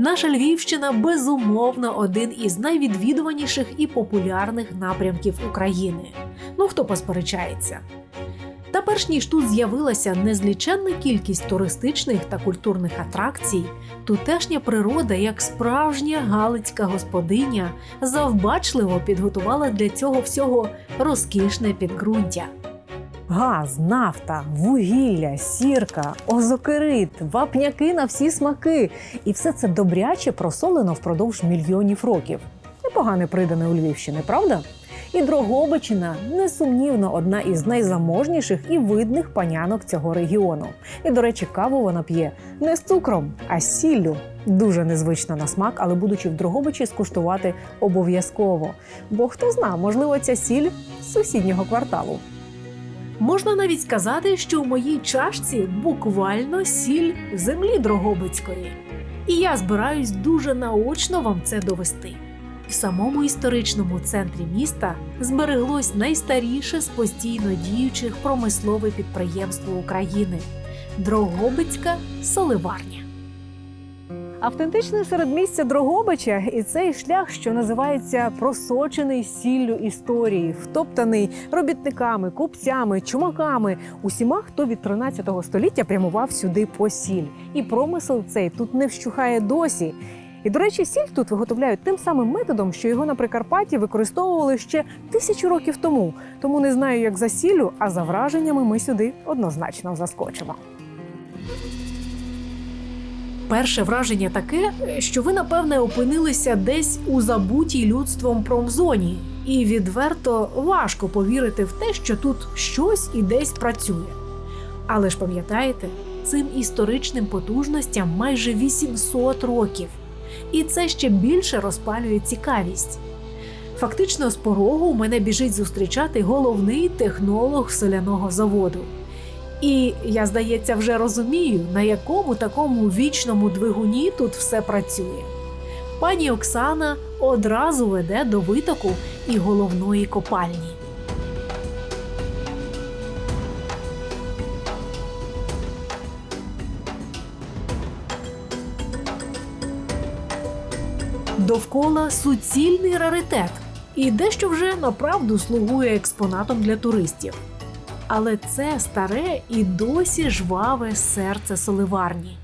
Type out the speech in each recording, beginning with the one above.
Наша Львівщина безумовно один із найвідвідуваніших і популярних напрямків України. Ну хто посперечається? Та перш ніж тут з'явилася незліченна кількість туристичних та культурних атракцій, тутешня природа, як справжня галицька господиня, завбачливо підготувала для цього всього розкішне підґрунтя. Газ, нафта, вугілля, сірка, озокерит, вапняки на всі смаки. І все це добряче просолено впродовж мільйонів років. Непогане придане у Львівщини, правда? І Дрогобичина несумнівно одна із найзаможніших і видних панянок цього регіону. І, до речі, каву вона п'є не з цукром, а з сіллю. Дуже незвично на смак, але будучи в Дрогобичі, скуштувати обов'язково. Бо хто зна, можливо, ця сіль з сусіднього кварталу. Можна навіть сказати, що в моїй чашці буквально сіль землі Дрогобицької. І я збираюсь дуже наочно вам це довести. В самому історичному центрі міста збереглось найстаріше з постійно діючих промислове підприємство України Дрогобицька соливарня. Автентичне середмістя Дрогобича і цей шлях, що називається просочений сіллю історії, втоптаний робітниками, купцями, чумаками, усіма, хто від 13 століття прямував сюди по сіль. І промисел цей тут не вщухає досі. І, до речі, сіль тут виготовляють тим самим методом, що його на Прикарпатті використовували ще тисячу років тому. Тому не знаю, як за сіллю, а за враженнями ми сюди однозначно заскочимо. Перше враження таке, що ви, напевне, опинилися десь у забутій людством промзоні, і відверто важко повірити в те, що тут щось і десь працює. Але ж пам'ятаєте, цим історичним потужностям майже 800 років, і це ще більше розпалює цікавість. Фактично, з порогу мене біжить зустрічати головний технолог соляного заводу. І я, здається, вже розумію, на якому такому вічному двигуні тут все працює. Пані Оксана одразу веде до витоку і головної копальні. Довкола суцільний раритет, і дещо вже направду слугує експонатом для туристів. Але це старе і досі жваве серце соливарні.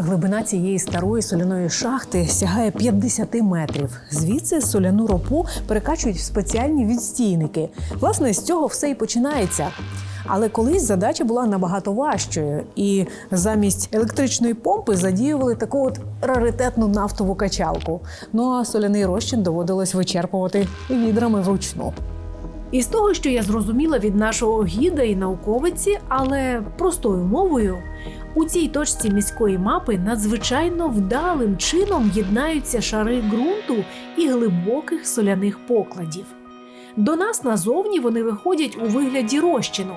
Глибина цієї старої соляної шахти сягає 50 метрів. Звідси соляну ропу перекачують в спеціальні відстійники. Власне, з цього все і починається. Але колись задача була набагато важчою, і замість електричної помпи задіювали таку от раритетну нафтову качалку. Ну а соляний розчин доводилось вичерпувати відрами вручну. І з того, що я зрозуміла від нашого гіда і науковиці, але простою мовою, у цій точці міської мапи надзвичайно вдалим чином єднаються шари ґрунту і глибоких соляних покладів. До нас назовні вони виходять у вигляді розчину.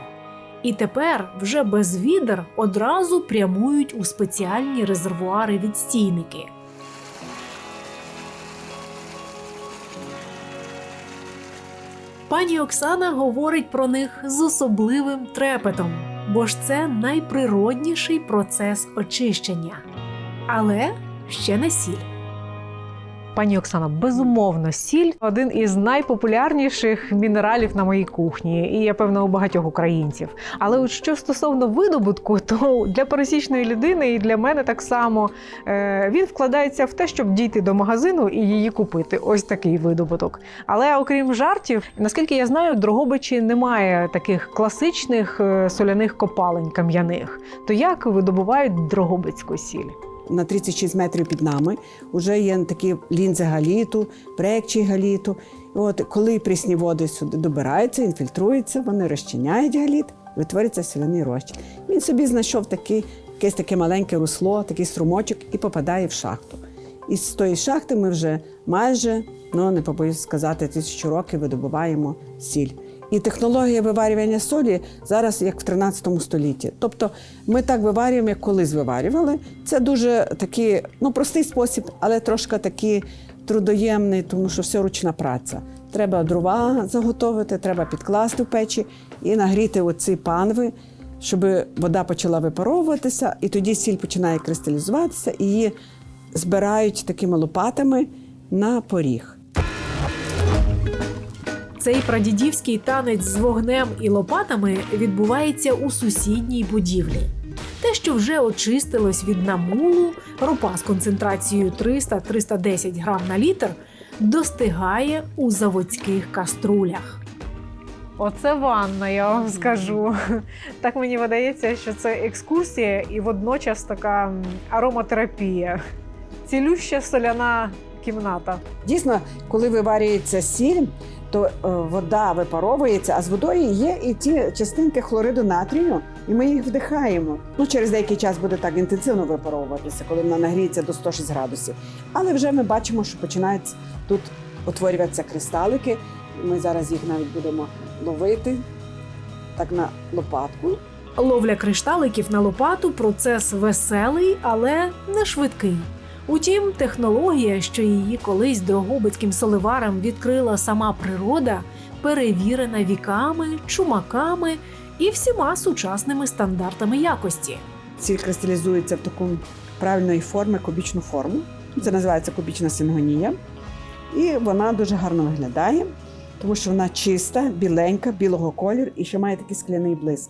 І тепер вже без відер одразу прямують у спеціальні резервуари відстійники. Пані Оксана говорить про них з особливим трепетом, бо ж це найприродніший процес очищення. Але ще не сіль. Пані Оксана, безумовно, сіль один із найпопулярніших мінералів на моїй кухні, і я певна у багатьох українців. Але от що стосовно видобутку, то для пересічної людини і для мене так само е, він вкладається в те, щоб дійти до магазину і її купити. Ось такий видобуток. Але окрім жартів, наскільки я знаю, Дрогобичі немає таких класичних е, соляних копалень кам'яних. То як видобувають дрогобицьку сіль? На 36 метрів під нами вже є такі лінзи галіту, прекчі галіту. От коли прісні води сюди добираються, інфільтруються, вони розчиняють галіт, витворюється соляний розчин. Він собі знайшов такий, якесь таке маленьке русло, такий струмочок і попадає в шахту. І з тої шахти ми вже майже, ну не побоюсь сказати, тисячу років видобуваємо сіль. І технологія виварювання солі зараз як в 13 столітті. Тобто ми так виварюємо, як колись виварювали. Це дуже такий ну, простий спосіб, але трошки такий трудоємний, тому що все ручна праця. Треба дрова заготовити, треба підкласти в печі і нагріти оці панви, щоб вода почала випаровуватися, і тоді сіль починає кристалізуватися, і її збирають такими лопатами на поріг. Цей прадідівський танець з вогнем і лопатами відбувається у сусідній будівлі. Те, що вже очистилось від намулу, ропа з концентрацією 300-310 грам на літр, достигає у заводських каструлях. Оце ванна, я вам скажу. Так мені видається, що це екскурсія і водночас така ароматерапія. Цілюща соляна кімната. Дійсно, коли виварюється сіль, то е, вода випаровується, а з водою є і ті частинки хлориду натрію, і ми їх вдихаємо. Ну, через деякий час буде так інтенсивно випаровуватися, коли вона нагріється до 106 градусів. Але вже ми бачимо, що починають тут утворюватися кристалики. Ми зараз їх навіть будемо ловити так на лопатку. Ловля кришталиків на лопату процес веселий, але не швидкий. Утім, технологія, що її колись дрогобицьким соливарам відкрила сама природа, перевірена віками, чумаками і всіма сучасними стандартами якості. Сіль кристалізується в таку правильної форми, кубічну форму. Це називається кубічна сингонія. І вона дуже гарно виглядає, тому що вона чиста, біленька, білого кольору і ще має такий скляний блиск.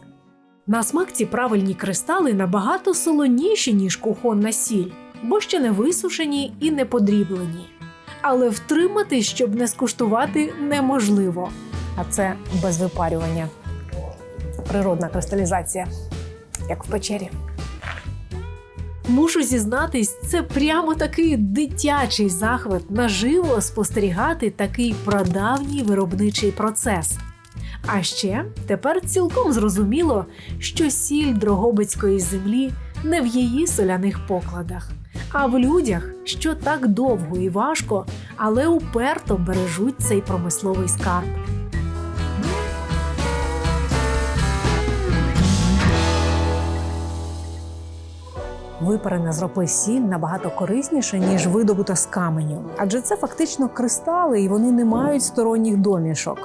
На смак ці правильні кристали набагато солоніші, ніж кухонна сіль, бо ще не висушені і не подріблені. Але втримати, щоб не скуштувати, неможливо. А це без випарювання. Природна кристалізація, як в печері. Мушу зізнатись, це прямо такий дитячий захват наживо спостерігати такий прадавній виробничий процес. А ще тепер цілком зрозуміло, що сіль дрогобицької землі не в її соляних покладах, а в людях, що так довго і важко, але уперто бережуть цей промисловий скарб. Випарена з ропи сіль набагато корисніша, ніж видобута з каменю. Адже це фактично кристали, і вони не мають сторонніх домішок.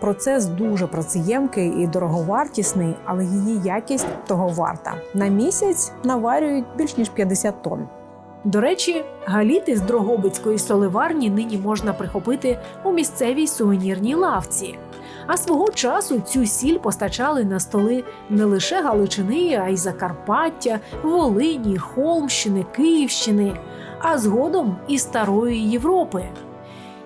Процес дуже працеємкий і дороговартісний, але її якість того варта. На місяць наварюють більш ніж 50 тонн. До речі, галіти з Дрогобицької соливарні нині можна прихопити у місцевій сувенірній лавці. А свого часу цю сіль постачали на столи не лише Галичини, а й Закарпаття, Волині, Холмщини, Київщини, а згодом і Старої Європи.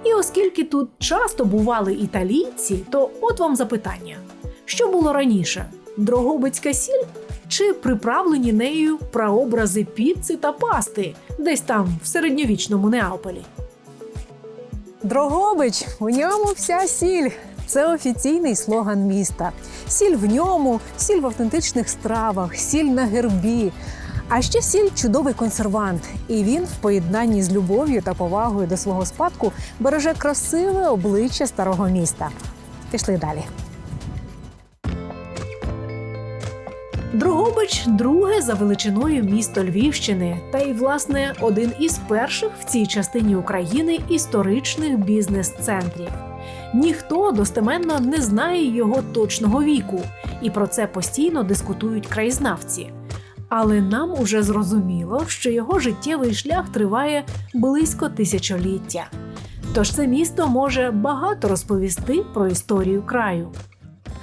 І оскільки тут часто бували італійці, то от вам запитання: що було раніше? Дрогобицька сіль чи приправлені нею прообрази піци та пасти десь там в середньовічному Неаполі? Дрогобич, у ньому вся сіль. Це офіційний слоган міста. Сіль в ньому, сіль в автентичних стравах, сіль на гербі. А ще сіль чудовий консервант, і він в поєднанні з любов'ю та повагою до свого спадку береже красиве обличчя старого міста. Пішли далі. Дрогобич друге за величиною місто Львівщини, та й власне один із перших в цій частині України історичних бізнес-центрів. Ніхто достеменно не знає його точного віку, і про це постійно дискутують краєзнавці. Але нам уже зрозуміло, що його життєвий шлях триває близько тисячоліття. Тож це місто може багато розповісти про історію краю.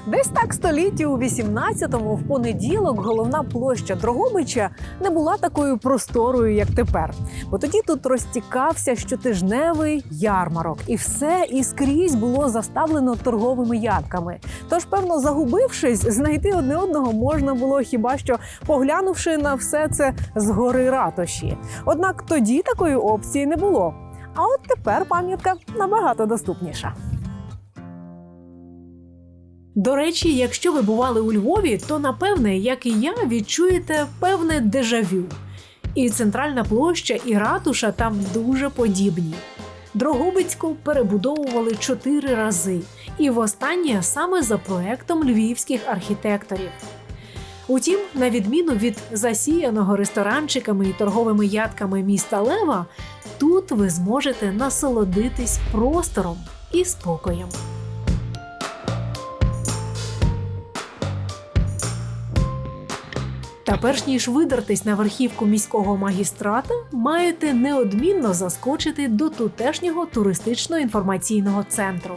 Десь так столітті у 18-му в понеділок головна площа Дрогобича не була такою просторою, як тепер. Бо тоді тут розтікався щотижневий ярмарок, і все і скрізь було заставлено торговими ядками. Тож, певно, загубившись, знайти одне одного можна було хіба що поглянувши на все це згори ратуші. Однак тоді такої опції не було. А от тепер пам'ятка набагато доступніша. До речі, якщо ви бували у Львові, то напевне, як і я, відчуєте певне дежавю. І центральна площа, і ратуша там дуже подібні. Дрогобицьку перебудовували чотири рази, і востаннє саме за проектом львівських архітекторів. Утім, на відміну від засіяного ресторанчиками і торговими ядками міста Лева, тут ви зможете насолодитись простором і спокоєм. Та перш ніж видертись на верхівку міського магістрата, маєте неодмінно заскочити до тутешнього туристично-інформаційного центру.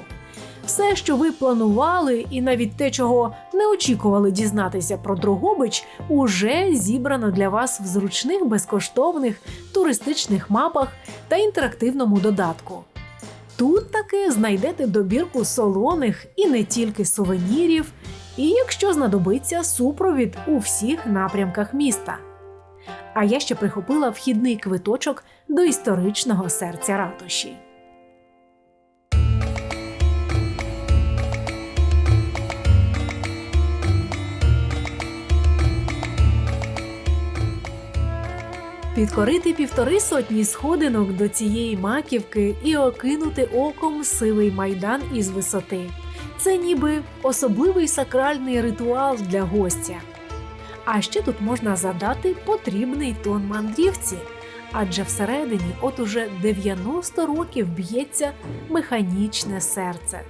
Все, що ви планували, і навіть те, чого не очікували дізнатися про Дрогобич, уже зібрано для вас в зручних безкоштовних туристичних мапах та інтерактивному додатку. Тут таки знайдете добірку солоних і не тільки сувенірів, і якщо знадобиться супровід у всіх напрямках міста. А я ще прихопила вхідний квиточок до історичного серця ратуші. Підкорити півтори сотні сходинок до цієї маківки і окинути оком сивий майдан із висоти. Це ніби особливий сакральний ритуал для гостя. А ще тут можна задати потрібний тон мандрівці, адже всередині от уже 90 років б'ється механічне серце,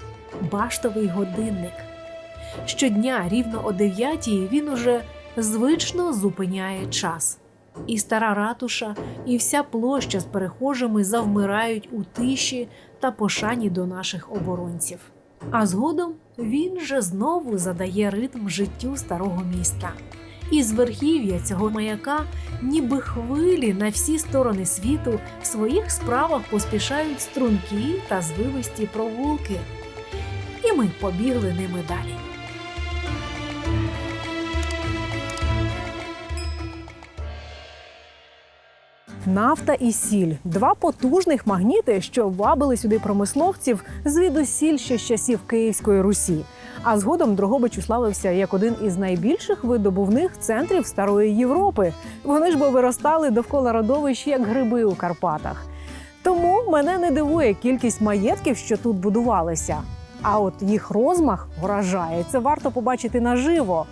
баштовий годинник. Щодня рівно о 9 він уже звично зупиняє час. І стара ратуша, і вся площа з перехожими завмирають у тиші та пошані до наших оборонців. А згодом він же знову задає ритм життю старого міста. І з верхів'я цього маяка, ніби хвилі на всі сторони світу, в своїх справах поспішають струнки та звивисті провулки. І ми побігли ними далі. Нафта і сіль два потужних магніти, що вабили сюди промисловців звідусіль ще з часів Київської Русі. А згодом Дрогобич уславився як один із найбільших видобувних центрів старої Європи. Вони ж бо виростали довкола родовищ як гриби у Карпатах. Тому мене не дивує кількість маєтків, що тут будувалися. А от їх розмах вражає. Це варто побачити наживо.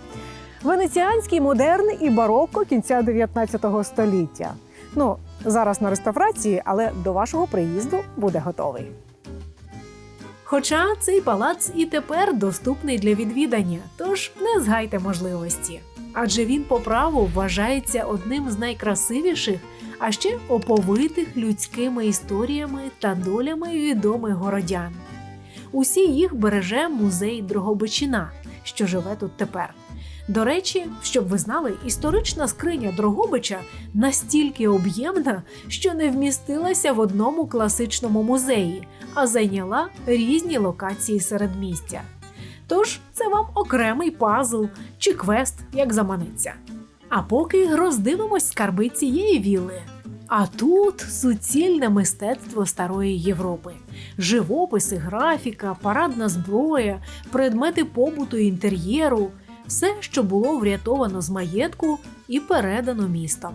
Венеціанський модерн і барокко кінця 19 століття. Ну, зараз на реставрації, але до вашого приїзду буде готовий. Хоча цей палац і тепер доступний для відвідання, тож не згайте можливості. Адже він по праву вважається одним з найкрасивіших, а ще оповитих людськими історіями та долями відомих городян. Усі їх береже музей Дрогобичина, що живе тут тепер. До речі, щоб ви знали, історична скриня Дрогобича настільки об'ємна, що не вмістилася в одному класичному музеї, а зайняла різні локації середмістя. Тож це вам окремий пазл чи квест, як заманеться. А поки роздивимось скарби цієї вілли. А тут суцільне мистецтво старої Європи: живописи, графіка, парадна зброя, предмети побуту інтер'єру все, що було врятовано з маєтку і передано містом.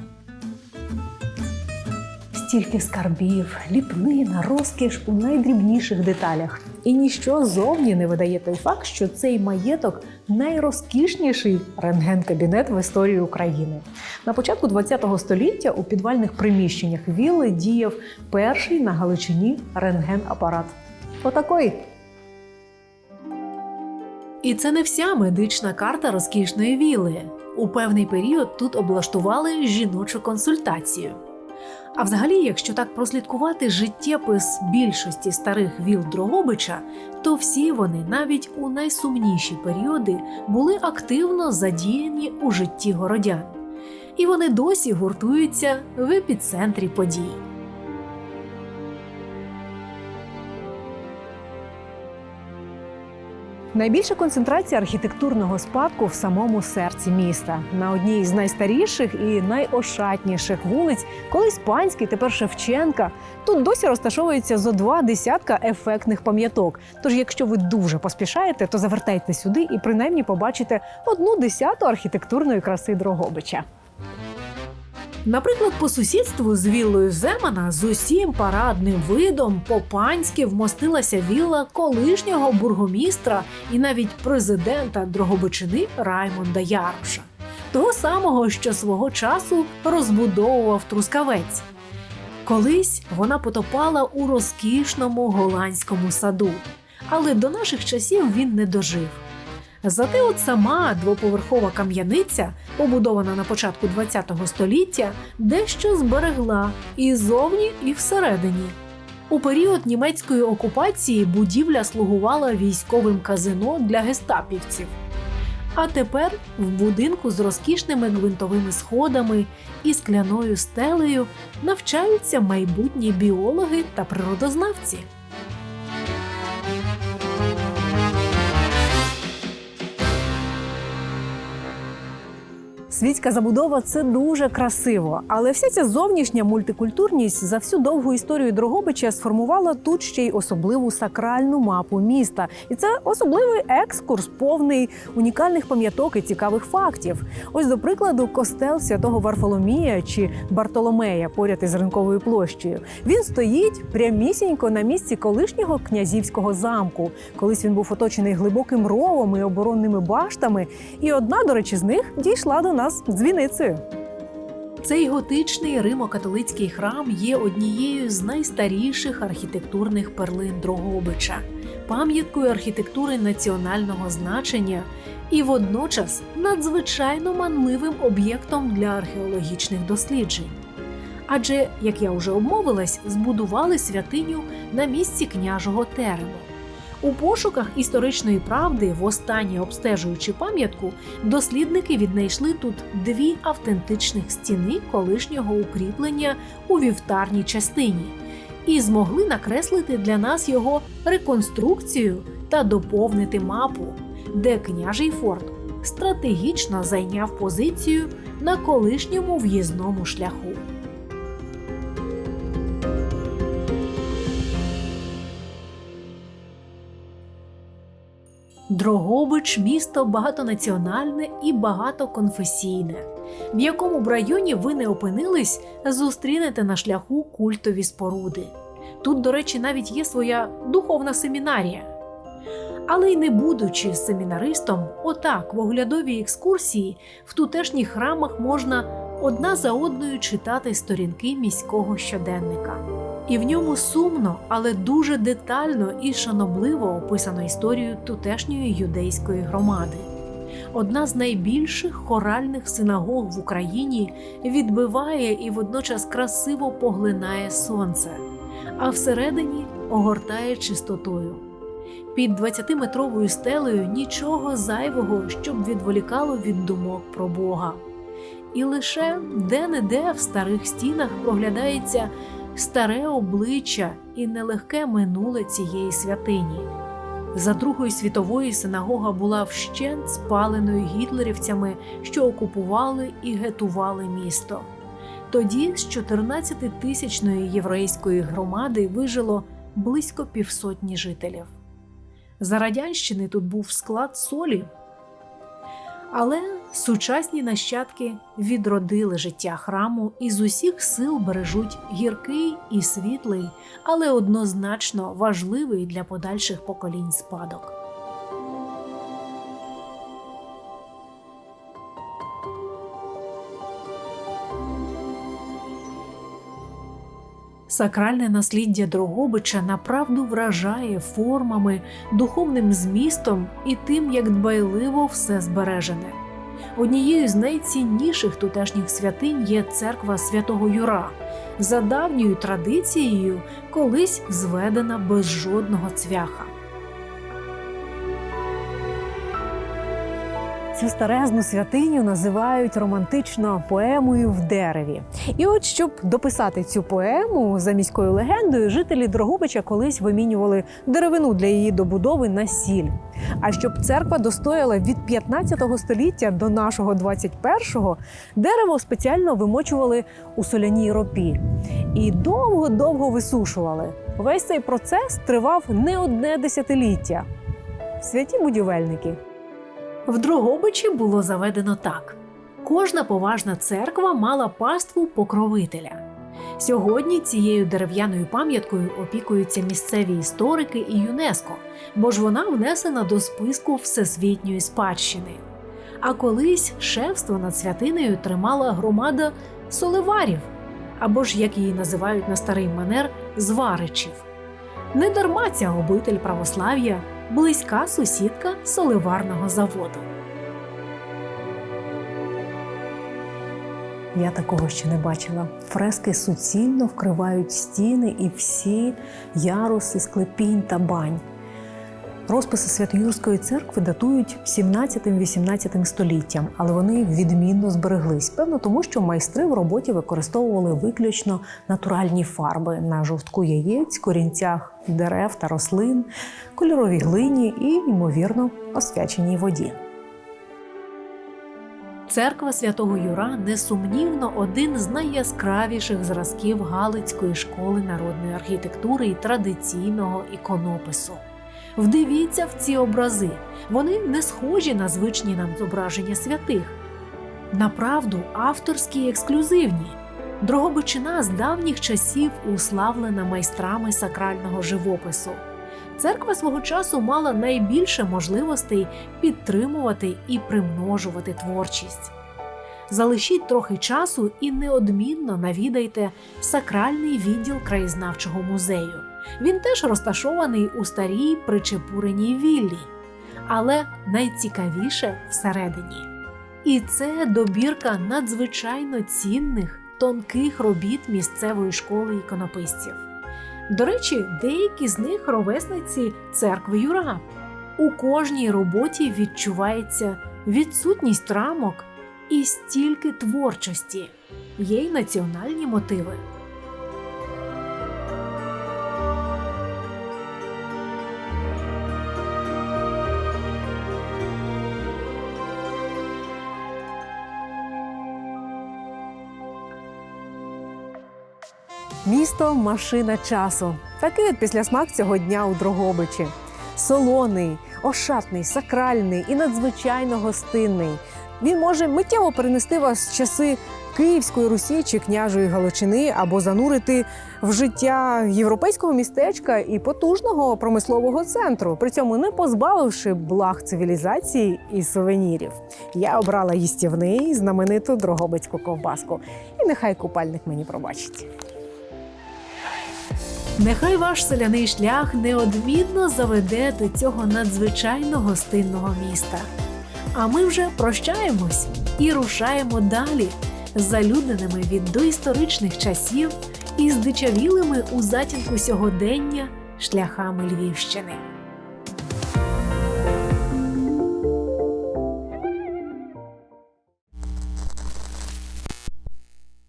Стільки скарбів, ліпнина, розкіш у найдрібніших деталях. І ніщо зовні не видає той факт, що цей маєток найрозкішніший рентген-кабінет в історії України. На початку ХХ століття у підвальних приміщеннях вілли діяв перший на Галичині рентген-апарат. Отакой. І це не вся медична карта розкішної віли. У певний період тут облаштували жіночу консультацію. А взагалі, якщо так прослідкувати життєпис більшості старих віл Дрогобича, то всі вони, навіть у найсумніші періоди, були активно задіяні у житті городян. І вони досі гуртуються в епіцентрі подій. Найбільша концентрація архітектурного спадку в самому серці міста на одній з найстаріших і найошатніших вулиць, колись панський, тепер Шевченка. Тут досі розташовується зо два десятка ефектних пам'яток. Тож, якщо ви дуже поспішаєте, то завертайте сюди і принаймні побачите одну десяту архітектурної краси Дрогобича. Наприклад, по сусідству з віллою Земана з усім парадним видом по-панськи вмостилася вілла колишнього бургомістра і навіть президента Дрогобичини Раймонда Яруша, того самого, що свого часу розбудовував Трускавець. Колись вона потопала у розкішному голландському саду, але до наших часів він не дожив. Зате от сама двоповерхова кам'яниця, побудована на початку ХХ століття, дещо зберегла і зовні, і всередині. У період німецької окупації будівля слугувала військовим казино для гестапівців. А тепер в будинку з розкішними гвинтовими сходами і скляною стелею навчаються майбутні біологи та природознавці. Світська забудова це дуже красиво, але вся ця зовнішня мультикультурність за всю довгу історію Дрогобича сформувала тут ще й особливу сакральну мапу міста. І це особливий екскурс, повний унікальних пам'яток і цікавих фактів. Ось, до прикладу, костел святого Варфоломія чи Бартоломея поряд із ринковою площею. Він стоїть прямісінько на місці колишнього князівського замку. Колись він був оточений глибоким ровом і оборонними баштами. І одна, до речі, з них дійшла до нас дзвіницею. Цей готичний римо-католицький храм є однією з найстаріших архітектурних перлин Дрогобича, пам'яткою архітектури національного значення і водночас надзвичайно манливим об'єктом для археологічних досліджень. Адже, як я вже обмовилась, збудували святиню на місці княжого терему. У пошуках історичної правди, востаннє обстежуючи пам'ятку, дослідники віднайшли тут дві автентичних стіни колишнього укріплення у вівтарній частині і змогли накреслити для нас його реконструкцію та доповнити мапу, де княжий форт стратегічно зайняв позицію на колишньому в'їзному шляху. Дрогобич місто багатонаціональне і багатоконфесійне. В якому б районі ви не опинились, зустрінете на шляху культові споруди. Тут, до речі, навіть є своя духовна семінарія. Але й не будучи семінаристом, отак в оглядовій екскурсії в тутешніх храмах можна одна за одною читати сторінки міського щоденника. І в ньому сумно, але дуже детально і шанобливо описано історію тутешньої юдейської громади. Одна з найбільших хоральних синагог в Україні відбиває і водночас красиво поглинає сонце, а всередині огортає чистотою. Під 20-метровою стелею нічого зайвого, щоб відволікало від думок про Бога. І лише де-не-де в старих стінах проглядається старе обличчя і нелегке минуле цієї святині. За Другої світової синагога була вщент спаленою гітлерівцями, що окупували і гетували місто. Тоді з 14-тисячної єврейської громади вижило близько півсотні жителів. За радянщини тут був склад солі. Але сучасні нащадки відродили життя храму і з усіх сил бережуть гіркий і світлий, але однозначно важливий для подальших поколінь спадок. Сакральне насліддя Дрогобича направду вражає формами, духовним змістом і тим, як дбайливо все збережене. Однією з найцінніших тутешніх святинь є церква святого Юра, за давньою традицією, колись зведена без жодного цвяха. Цю старезну святиню називають романтично поемою в дереві. І от, щоб дописати цю поему за міською легендою, жителі Дрогобича колись вимінювали деревину для її добудови на сіль. А щоб церква достояла від 15 століття до нашого 21-го, дерево спеціально вимочували у соляній ропі і довго-довго висушували. Весь цей процес тривав не одне десятиліття. Святі будівельники. В Дрогобичі було заведено так: Кожна поважна церква мала паству покровителя. Сьогодні цією дерев'яною пам'яткою опікуються місцеві історики і ЮНЕСКО, бо ж вона внесена до списку всесвітньої спадщини. А колись шефство над святинею тримала громада соливарів, або ж як її називають на старий манер зваричів. Недарма ця обитель православ'я близька сусідка соливарного заводу. Я такого ще не бачила. Фрески суцільно вкривають стіни і всі яруси склепінь та бань. Розписи Свято-Юрської церкви датують 17-18 століттям, але вони відмінно збереглись. Певно, тому що майстри в роботі використовували виключно натуральні фарби на жовтку яєць, корінцях дерев та рослин, кольоровій глині і, ймовірно, освяченій воді. Церква святого Юра несумнівно один з найяскравіших зразків Галицької школи народної архітектури і традиційного іконопису. Вдивіться в ці образи. Вони не схожі на звичні нам зображення святих. Направду авторські і ексклюзивні. Дрогобичина з давніх часів уславлена майстрами сакрального живопису. Церква свого часу мала найбільше можливостей підтримувати і примножувати творчість. Залишіть трохи часу і неодмінно навідайте сакральний відділ краєзнавчого музею. Він теж розташований у старій причепуреній віллі, але найцікавіше всередині. І це добірка надзвичайно цінних, тонких робіт місцевої школи іконописців. До речі, деякі з них ровесниці церкви Юра. У кожній роботі відчувається відсутність рамок і стільки творчості, є й національні мотиви. Місто машина часу. Такий от післясмак цього дня у Дрогобичі. Солоний, ошатний, сакральний і надзвичайно гостинний. Він може миттєво перенести вас в часи Київської Русі чи княжої Галичини або занурити в життя європейського містечка і потужного промислового центру, при цьому не позбавивши благ цивілізації і сувенірів. Я обрала їстівний знамениту дрогобицьку ковбаску. І нехай купальник мені пробачить. Нехай ваш селяний шлях неодмінно заведе до цього надзвичайно гостинного міста. А ми вже прощаємось і рушаємо далі, залюдненими від доісторичних часів і здичавілими у затінку сьогодення шляхами Львівщини.